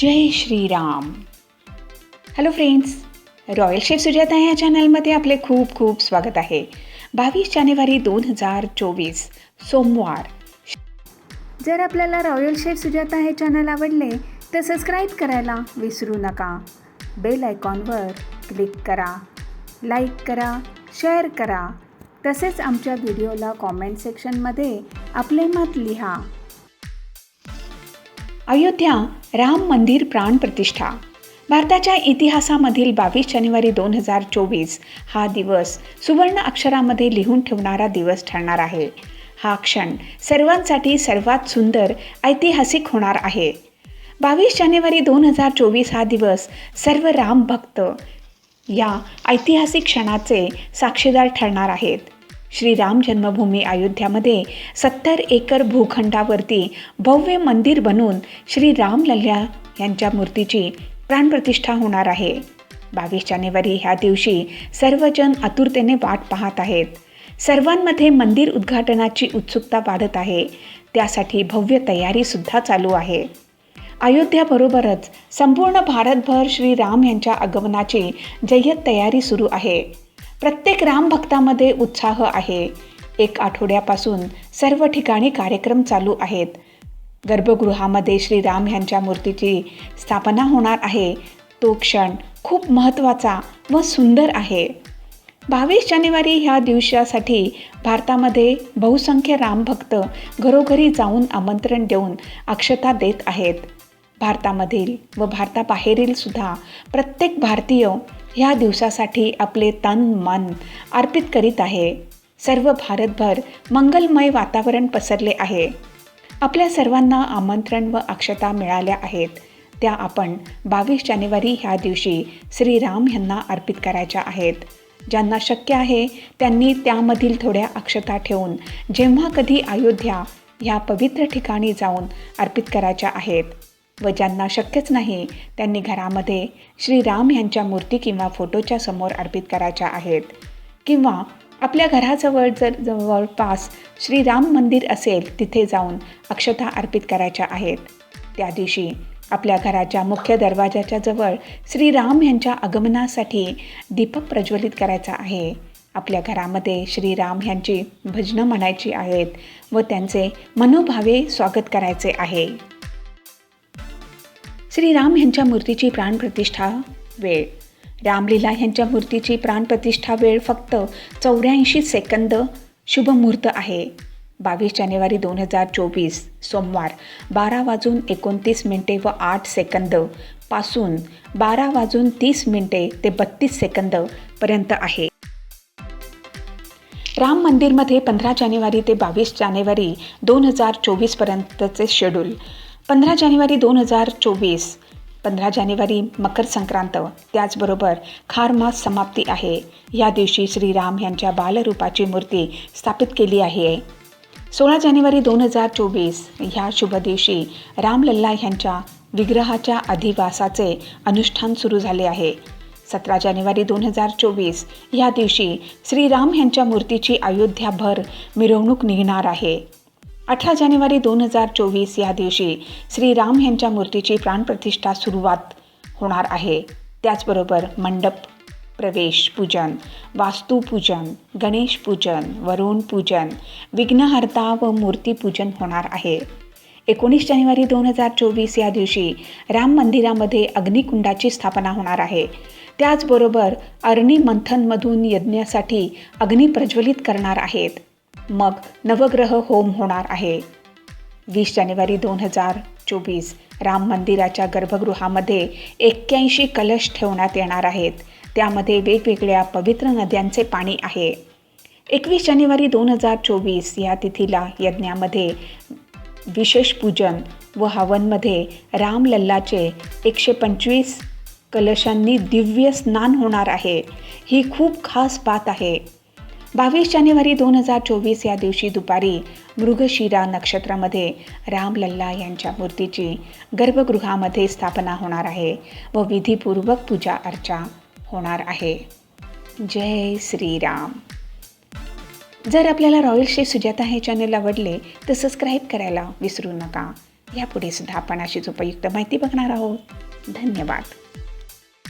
जय Shriram. Hello friends royal chef Sujata या चॅनलमध्ये आपले खूप खूप स्वागत आहे. बावीस जानेवारी दोन हजार चोवीस सोमवार. जर आपल्याला रॉयल शेफ सुजाता हे चॅनल आवडले तर सबस्क्राईब करायला विसरू नका. बेल आयकॉनवर क्लिक करा लाईक करा शेअर करा. तसेच आमच्या व्हिडिओला कॉमेंट सेक्शनमध्ये आपले मत लिहा. अयोध्या राम मंदिर प्राण प्रतिष्ठा. भारताच्या इतिहासामधील बावीस जानेवारी दोन हजार चोवीस हा दिवस सुवर्ण अक्षरामध्ये लिहून ठेवणारा दिवस ठरणार आहे. हा क्षण सर्वांसाठी सर्वात सुंदर ऐतिहासिक होणार आहे. बावीस जानेवारी दोन हजार चोवीस हा दिवस सर्व राम भक्त या ऐतिहासिक क्षणाचे साक्षीदार ठरणार आहेत. श्रीराम जन्मभूमी अयोध्यामध्ये सत्तर एकर भूखंडावरती भव्य मंदिर बनून श्री राम यांच्या मूर्तीची प्राणप्रतिष्ठा होणार आहे. बावीस जानेवारी ह्या दिवशी सर्वजण आतुरतेने वाट पाहत आहेत. सर्वांमध्ये मंदिर उद्घाटनाची उत्सुकता वाढत आहे. त्यासाठी भव्य तयारीसुद्धा चालू आहे. अयोध्याबरोबरच संपूर्ण भारतभर श्रीराम यांच्या आगमनाची जय्यत तयारी सुरू आहे. प्रत्येक रामभक्तामध्ये उत्साह आहे. एक आठवड्यापासून सर्व ठिकाणी कार्यक्रम चालू आहेत. गर्भगृहामध्ये श्रीराम यांच्या मूर्तीची स्थापना होणार आहे. तो क्षण खूप महत्त्वाचा व सुंदर आहे. बावीस जानेवारी ह्या दिवसासाठी भारतामध्ये बहुसंख्य रामभक्त घरोघरी जाऊन आमंत्रण देऊन अक्षता देत आहेत. भारतामधील व भारताबाहेरील सुद्धा प्रत्येक भारतीय ह्या दिवसासाठी आपले तन मन अर्पित करीत आहे. सर्व भारतभर मंगलमय वातावरण पसरले आहे. आपल्या सर्वांना आमंत्रण व अक्षता मिळाल्या आहेत. त्या आपण बावीस जानेवारी ह्या दिवशी श्रीराम यांना अर्पित करायच्या आहेत. ज्यांना शक्य आहे त्यांनी त्यामधील थोड्या अक्षता ठेवून जेव्हा कधी अयोध्या ह्या पवित्र ठिकाणी जाऊन अर्पित करायच्या आहेत. व ज्यांना शक्यच नाही त्यांनी घरामध्ये श्रीराम यांच्या मूर्ती किंवा फोटोच्या समोर अर्पित करायच्या आहेत. किंवा आपल्या घराजवळ जर जवळपास श्रीराम मंदिर असेल तिथे जाऊन अक्षता अर्पित करायच्या आहेत. त्या दिवशी आपल्या घराच्या मुख्य दरवाजाच्या जवळ श्रीराम यांच्या आगमनासाठी दीपक प्रज्वलित करायचा आहे. आपल्या घरामध्ये श्रीराम यांची भजनं म्हणायची आहेत व त्यांचे मनोभावे स्वागत करायचे आहे. श्रीराम यांच्या मूर्तीची प्राणप्रतिष्ठा वेळ. रामलीला यांच्या मूर्तीची प्राणप्रतिष्ठा वेळ फक्त चौऱ्याऐंशी सेकंद. शुभमुहूर्त आहे. बावीस जानेवारी दोन हजार चोवीस सोमवार बारा वाजून एकोणतीस मिनटे व आठ सेकंद. पासून बारा वाजून तीस मिनटे ते बत्तीस सेकंदपर्यंत आहे. राम मंदिरमध्ये पंधरा जानेवारी ते बावीस जानेवारी दोन हजार चोवीसपर्यंतचे शेड्यूल पंधरा जानेवारी दोन हजार चोवीस पंधरा जानेवारी मकर संक्रांत त्याचबरोबर खार मास समाप्ती आहे. या दिवशी श्रीराम यांच्या बालरूपाची मूर्ती स्थापित केली आहे. सोळा जानेवारी दोन हजार चोवीस ह्या शुभ दिवशी रामलल्ला यांच्या विग्रहाच्या अधिवासाचे अनुष्ठान सुरू झाले आहे. सतरा जानेवारी दोन हजार चोवीस ह्या दिवशी श्रीराम यांच्या मूर्तीची अयोध्याभर मिरवणूक निघणार आहे. अठरा जानेवारी दोन हजार चोवीस या दिवशी श्रीराम यांच्या मूर्तीची प्राणप्रतिष्ठा सुरुवात होणार आहे. त्याचबरोबर मंडप प्रवेश पूजन वास्तुपूजन गणेश पूजन वरुण पूजन विघ्नहर्ता व मूर्तीपूजन होणार आहे. एकोणीस जानेवारी दोन हजार चोवीस या दिवशी राम मंदिरामध्ये अग्निकुंडाची स्थापना होणार आहे. त्याचबरोबर अरणी मंथनमधून यज्ञासाठी अग्नी प्रज्वलित करणार आहेत. मग नवग्रह होम होणार आहे. वीस जानेवारी दोन हजार चोवीस राम मंदिराच्या गर्भगृहामध्ये एक्क्याऐंशी कलश ठेवण्यात येणार आहेत. त्यामध्ये वेगवेगळ्या पवित्र नद्यांचे पाणी आहे. एकवीस जानेवारी दोन हजार चोवीस या तिथीला यज्ञामध्ये विशेष पूजन व हवनमध्ये रामलल्लाचे एकशे पंचवीस कलशांनी दिव्य स्नान होणार आहे. ही खूप खास बात आहे. बावीस जानेवारी दोन हजार चोवीस या दिवशी दुपारी मृगशिरा नक्षत्रामध्ये रामलल्ला यांच्या मूर्तीची गर्भगृहामध्ये स्थापना होणार आहे व विधीपूर्वक पूजा अर्चा होणार आहे. जय श्रीराम. जर आपल्याला रॉयल श्री सुजाता हे चॅनल आवडले तर सबस्क्राईब करायला विसरू नका. यापुढे सुद्धा आपण अशीच उपयुक्त माहिती बघणार आहोत. धन्यवाद.